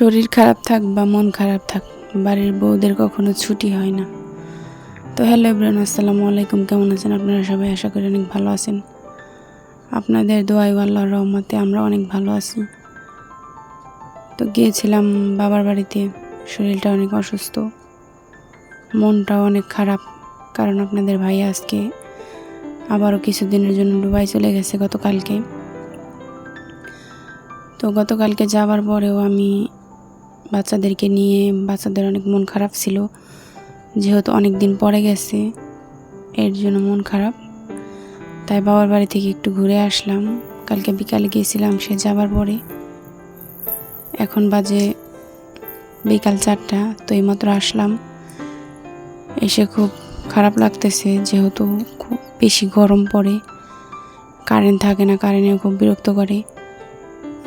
শরীর খারাপ থাক বা মন খারাপ থাক, বাড়ির বউদের কখনো ছুটি হয় না। তো হ্যালো ইব্রান আসসালামু আলাইকুম। কেমন আছেন আপনারা সবাই? আশা করি অনেক ভালো আছেন। আপনাদের দোয়াই আল্লাহর রহমতে আমরা অনেক ভালো আছি। তো গিয়েছিলাম বাবার বাড়িতে। শরীরটা অনেক অসুস্থ। মনটাও অনেক খারাপ। কারণ আপনাদের ভাই আজকে আবারও কিছুদিনের জন্য দুবাই চলে গেছে গতকালকে। তো গতকালকে যাওয়ার পরেও আমি বাচ্চাদেরকে নিয়ে বাচ্চাদের অনেক মন খারাপ ছিল। যেহেতু অনেক দিন পরে গেছে, এর জন্য মন খারাপ। তাই বাবার বাড়ি থেকে একটু ঘুরে আসলাম। কালকে বিকালে গিয়েছিলাম সে যাবার পরে। এখন বাজে বিকাল চারটা, তো এইমাত্র আসলাম। এসে খুব খারাপ লাগতেছে, যেহেতু খুব বেশি গরম পড়ে। কারেন্ট থাকে না, কারেন্টে খুব বিরক্ত করে।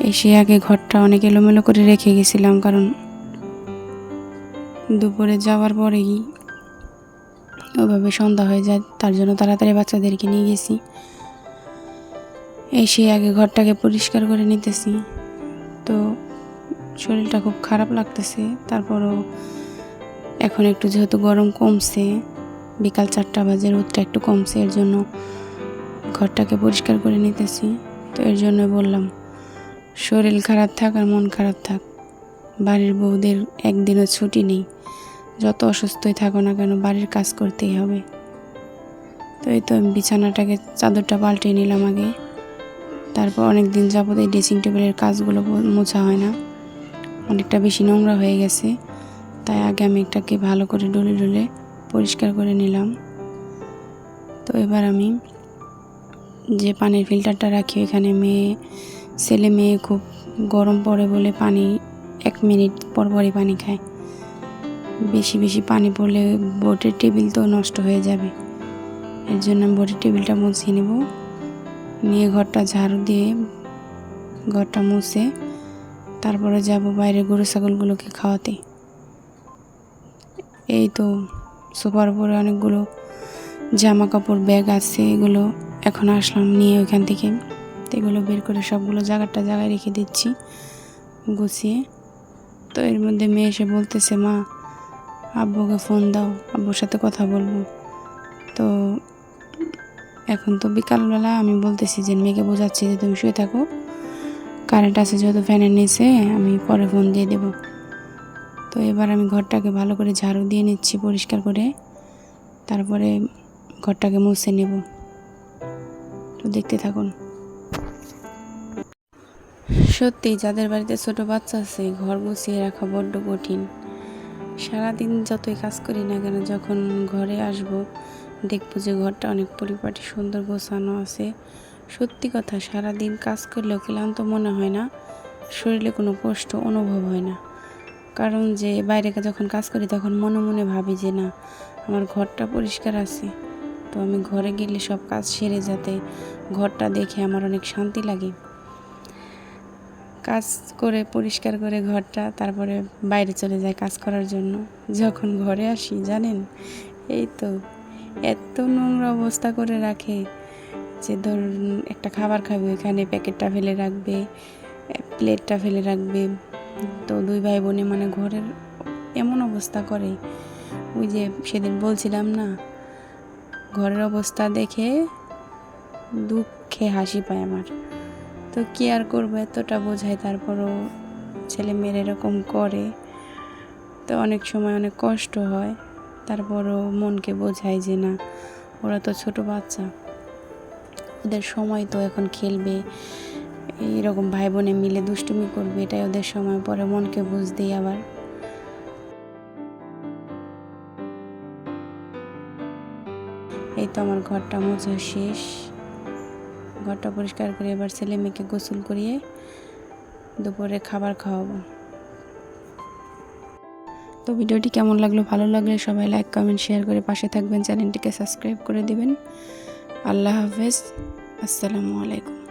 এসে আগে ঘরটা অনেক এলোমেলো করে রেখে গেছিলাম, কারণ দুপুরে যাওয়ার পরেই ওভাবে সন্ধ্যা হয়ে যায়, তার জন্য তাড়াতাড়ি বাচ্চাদেরকে নিয়ে গেছি। এসে আগে ঘরটাকে পরিষ্কার করে নিতেছি। তো শরীরটা খুব খারাপ লাগতেছে, তারপরও এখন একটু যেহেতু গরম কমছে, বিকাল চারটা বাজে, রোদটা একটু কমছে, এর জন্য ঘরটাকে পরিষ্কার করে নিতেছি। তো এর জন্য বললাম শরীর খারাপ থাক আর মন খারাপ থাক। বাড়ির বউদের একদিনও ছুটি নেই। যত অসুস্থই থাকো না কেন, বাড়ির কাজ করতেই হবে। তো এই তো আমি বিছানাটাকে চাদরটা পাল্টে নিলাম আগে। তারপর অনেক দিন যাবত এই ড্রেসিং টেবিলের কাজগুলো মোছা হয় না। অনেকটা বেশি নোংরা হয়ে গেছে। তাই আগে আমি একটাকে ভালো করে ডলে ডলে পরিষ্কার করে নিলাম। তো এবার আমি যে পানির ফিল্টারটা রাখি এখানে মেয়ে ছেলে মেয়ে খুব গরম পড়ে বলে পানি এক মিনিট পর পরই পানি খায়। বেশি বেশি পানি পড়লে বোটের টেবিল তো নষ্ট হয়ে যাবে। এর জন্য আমি বোটের টেবিলটা মুছিয়ে নেব। নিয়ে ঘরটা ঝাড়ু দিয়ে ঘরটা মুছে তারপরে যাব বাইরে গরু ছাগলগুলোকে খাওয়াতে। এই তো সোফার উপরে অনেকগুলো জামা কাপড় ব্যাগ আছে, এগুলো এখন আসলাম নিয়ে ওইখান থেকে। এগুলো বের করে সবগুলো জায়গাটা জায়গায় রেখে দিচ্ছি, গুছিয়ে। তো এর মধ্যে মেয়ে এসে বলতেছে, মা, আব্বুকে ফোন দাও, আব্বুর সাথে কথা বলব। তো এখন তো বিকালবেলা আমি বলতেছি যে, মেয়েকে বোঝাচ্ছি যে তুমি শুয়ে থাকো। কারেন্ট আছে যেহেতু ফ্যানের নিচে, আমি পরে ফোন দিয়ে দেব। তো এবার আমি ঘরটাকে ভালো করে ঝাড়ু দিয়ে নিচ্ছি পরিষ্কার করে। তারপরে ঘরটাকে মুছে নেব। তো দেখতে থাকুন। সত্যি, যাদের বাড়িতে ছোট বাচ্চা আছে, ঘর গুছিয়ে রাখা বড্ড কঠিন। সারাদিন যতই কাজ করি না কেন, যখন ঘরে আসব, দেখব যে ঘরটা অনেক পরিপাটি, সুন্দর গোছানো আছে। সত্যি কথা, সারাদিন কাজ করলেও ক্লান্ত মনে হয় না, শরীরে কোনো কষ্ট অনুভব হয় না। কারণ যে বাইরে যখন কাজ করি, তখন মনে মনে ভাবি যে না, আমার ঘরটা পরিষ্কার আছে। তো আমি ঘরে গেলে সব কাজ সেরে যাতে ঘরটা দেখে আমার অনেক শান্তি লাগে। কাজ করে, পরিষ্কার করে ঘরটা, তারপরে বাইরে চলে যায় কাজ করার জন্য। যখন ঘরে আসি, জানেন? এই তো এত নোংরা অবস্থা করে রাখে যে ধরুন একটা খাবার খাবে, ওইখানে প্যাকেটটা ফেলে রাখবে, প্লেটটা ফেলে রাখবে। তো দুই ভাই বোনে মানে ঘরের এমন অবস্থা করে। ওই যে সেদিন বলছিলাম না, ঘরের অবস্থা দেখে দুঃখে হাসি পায় আমার। তো কি আর করব? এতটা বোঝায়, তারপরও ছেলে মেয়ের এরকম করে। তো অনেক সময় অনেক কষ্ট হয়, তারপরও মনকে বোঝায় যে না, ওরা তো ছোট বাচ্চা। ওদের সময় তো এখন খেলবে এইরকম ভাই বোনে মিলে দুষ্টুমি করবে, এটাই ওদের সময়, পরে মনকে বুঝতেই আবার। এই তো আমার ঘরটা মোছা শেষ। ঘরটা পরিষ্কার করে এবার ছেলে মেয়েকে গোসল করিয়ে দুপুরে খাবার খাওয়াবো। তো ভিডিওটি কেমন লাগল, ভালো লাগলে সবাই লাইক কমেন্ট শেয়ার করে পাশে থাকবেন। চ্যানেলটিকে সাবস্ক্রাইব করে দিবেন। আল্লাহ হাফেজ। আসসালামু আলাইকুম।